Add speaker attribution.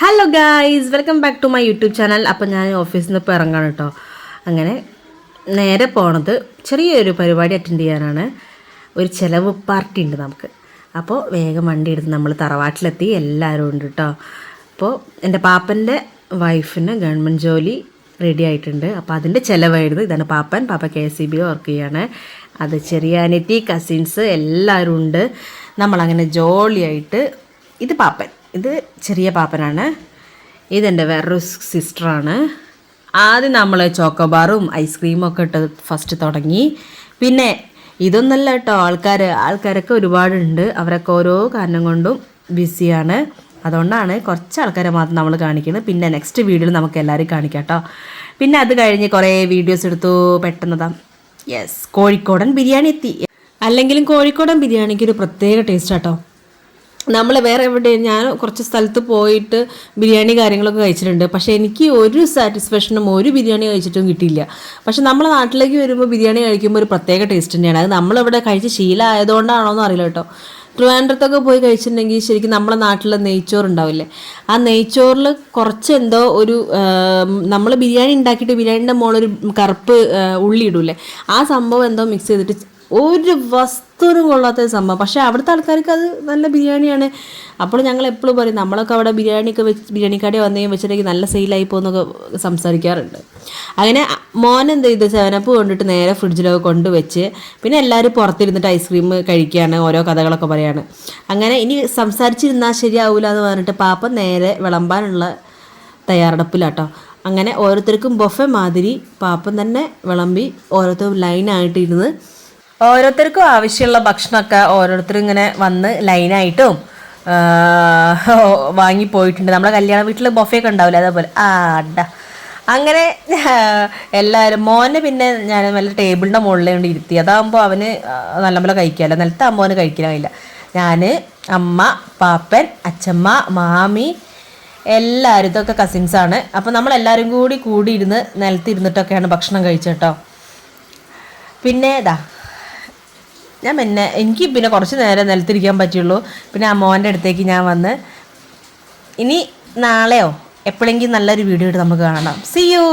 Speaker 1: Hello guys welcome back to my YouTube channel അപ്പോൾ ഞാൻ ഓഫീസിൽ നിന്ന് ഇപ്പോൾ ഇറങ്ങാണ് കേട്ടോ അങ്ങനെ നേരെ പോണത് ചെറിയൊരു പരിപാടി അറ്റൻഡ് ചെയ്യാനാണ്. ഒരു ചിലവ് പാർട്ടി ഉണ്ട് നമുക്ക്. അപ്പോൾ വേഗം വണ്ടി എടുത്ത് നമ്മൾ തറവാട്ടിലെത്തി എല്ലാവരും ഉണ്ട് കേട്ടോ അപ്പോൾ എന്റെ പാപ്പന്റെ വൈഫിന് ഗവൺമെന്റ് ജോലി റെഡി ആയിട്ടുണ്ട്. അപ്പോൾ അതിന്റെ ചിലവായിരുന്നു. ഇതാണ് Pappan. Pappa K S C B work ചെയ്യാണ്. അത് ചെറിയ അനിറ്റി കസിൻസ് എല്ലാവരും ഉണ്ട്. നമ്മളങ്ങനെ ജോളിയായിട്ട് ഇത് പാപ്പൻ. ഇത് ചെറിയ പാപ്പനാണ്. ഇതെന്റെ വേറൊരു സിസ്റ്ററാണ്. ആദ്യം നമ്മൾ ചോക്കോബാറും ഐസ്ക്രീമും ഒക്കെ ഇട്ട് ഫസ്റ്റ് തുടങ്ങി. പിന്നെ ഇതൊന്നല്ല കേട്ടോ ആൾക്കാർ ആൾക്കാരൊക്കെ ഒരുപാടുണ്ട്. അവരൊക്കെ ഓരോ കാരണം കൊണ്ടും ബിസിയാണ്. അതുകൊണ്ടാണ് കുറച്ച് ആൾക്കാരെ മാത്രം നമ്മൾ കാണിക്കുന്നത്. പിന്നെ നെക്സ്റ്റ് വീഡിയോയിൽ നമുക്ക് എല്ലാവരും കാണിക്കാം കേട്ടോ. പിന്നെ അത് കഴിഞ്ഞ് കുറേ വീഡിയോസ് എടുത്തു പെട്ടെന്നതാ. യെസ് കോഴിക്കോടൻ ബിരിയാണി എത്തി. അല്ലെങ്കിലും കോഴിക്കോടൻ ബിരിയാണിക്ക് ഒരു പ്രത്യേക ടേസ്റ്റ് കേട്ടോ. നമ്മൾ വേറെ എവിടെ ഞാൻ കുറച്ച് സ്ഥലത്ത് പോയിട്ട് ബിരിയാണി കാര്യങ്ങളൊക്കെ കഴിച്ചിട്ടുണ്ട്. പക്ഷെ എനിക്ക് ഒരു സാറ്റിസ്ഫാക്ഷനും ഒരു ബിരിയാണി കഴിച്ചിട്ടും കിട്ടിയില്ല. പക്ഷെ നമ്മളെ നാട്ടിലേക്ക് വരുമ്പോൾ ബിരിയാണി കഴിക്കുമ്പോൾ ഒരു പ്രത്യേക ടേസ്റ്റ് തന്നെയാണ്. അത് നമ്മളിവിടെ കഴിച്ച് ശീലമായതുകൊണ്ടാണോ എന്ന് അറിയില്ല കേട്ടോ. ട്രിവാൻഡ്രത്തൊക്കെ പോയി കഴിച്ചിട്ടുണ്ടെങ്കിൽ ശരിക്കും നമ്മളെ നാട്ടിൽ നെയ്ച്ചോറുണ്ടാവില്ലേ ആ നെയ്ച്ചോറിൽ കുറച്ച് എന്തോ ഒരു നമ്മൾ ബിരിയാണി ഉണ്ടാക്കിയിട്ട് ബിരിയാണിന്റെ മുകളിൽ ഒരു കറുപ്പ് ഉള്ളി ആ സംഭവം എന്തോ മിക്സ് ചെയ്തിട്ട് ഒരു വസ്തുവിനും കൊള്ളാത്ത സംഭവം. പക്ഷേ അവിടുത്തെ ആൾക്കാർക്ക് അത് നല്ല ബിരിയാണിയാണ്. അപ്പോൾ ഞങ്ങൾ എപ്പോഴും പറയും നമ്മളൊക്കെ അവിടെ ബിരിയാണിയൊക്കെ വെച്ച് ബിരിയാണി കടയിൽ വന്നെങ്കിൽ വെച്ചിട്ടുണ്ടെങ്കിൽ നല്ല സെയിലായി പോകുന്നൊക്കെ സംസാരിക്കാറുണ്ട്. അങ്ങനെ മോൻ എന്ത് ചെയ്ത് സെവനപ്പ് കൊണ്ടിട്ട് നേരെ ഫ്രിഡ്ജിലൊക്കെ കൊണ്ടുവച്ച് പിന്നെ എല്ലാവരും പുറത്തിരുന്നിട്ട് ഐസ്ക്രീം കഴിക്കുകയാണ് ഓരോ കഥകളൊക്കെ പറയാണ്. അങ്ങനെ ഇനി സംസാരിച്ചിരുന്നാൽ ശരിയാവില്ല എന്ന് പറഞ്ഞിട്ട് പാപ്പ നേരെ വിളമ്പാനുള്ള തയ്യാറെടുപ്പിലാട്ടോ. അങ്ങനെ ഓരോരുത്തർക്കും ബൊഫെ മാതിരി പാപ്പം തന്നെ വിളമ്പി ഓരോരുത്തരും ലൈനായിട്ട് ഇരുന്ന് ഓരോരുത്തർക്കും ആവശ്യമുള്ള ഭക്ഷണമൊക്കെ ഓരോരുത്തരും ഇങ്ങനെ വന്ന് ലൈനായിട്ടും വാങ്ങി പോയിട്ടുണ്ട് നമ്മളെ കല്യാണ വീട്ടിൽ ബൊഫയൊക്കെ ഉണ്ടാവില്ല അതേപോലെ. ആ അഡ അങ്ങനെ എല്ലാവരും മോനെ പിന്നെ ഞാൻ നല്ല ടേബിളിന്റെ മുകളിൽ കൊണ്ട് ഇരുത്തി. അതാകുമ്പോൾ അവന് നല്ലപോലെ കഴിക്കാമല്ലോ നിലത്താകുമ്പോൾ അവന് കഴിക്കാൻ ഞാൻ അമ്മ പാപ്പൻ അച്ചമ്മ മാമി എല്ലാവരും ഇതൊക്കെ കസിൻസാണ് അപ്പോൾ നമ്മളെല്ലാവരും കൂടി കൂടി ഇരുന്ന് നിലത്തിരുന്നിട്ടൊക്കെയാണ് ഭക്ഷണം കഴിച്ചത് പിന്നെ ഇതാ ഞാൻ പിന്നെ എനിക്ക് പിന്നെ കുറച്ച് നേരം നിലത്തിരിക്കാൻ പറ്റുള്ളൂ പിന്നെ ആ അടുത്തേക്ക് ഞാൻ വന്ന് ഇനി നാളെയോ എപ്പോഴെങ്കിലും നല്ലൊരു വീഡിയോ ഇട്ട് നമുക്ക് കാണാം. C U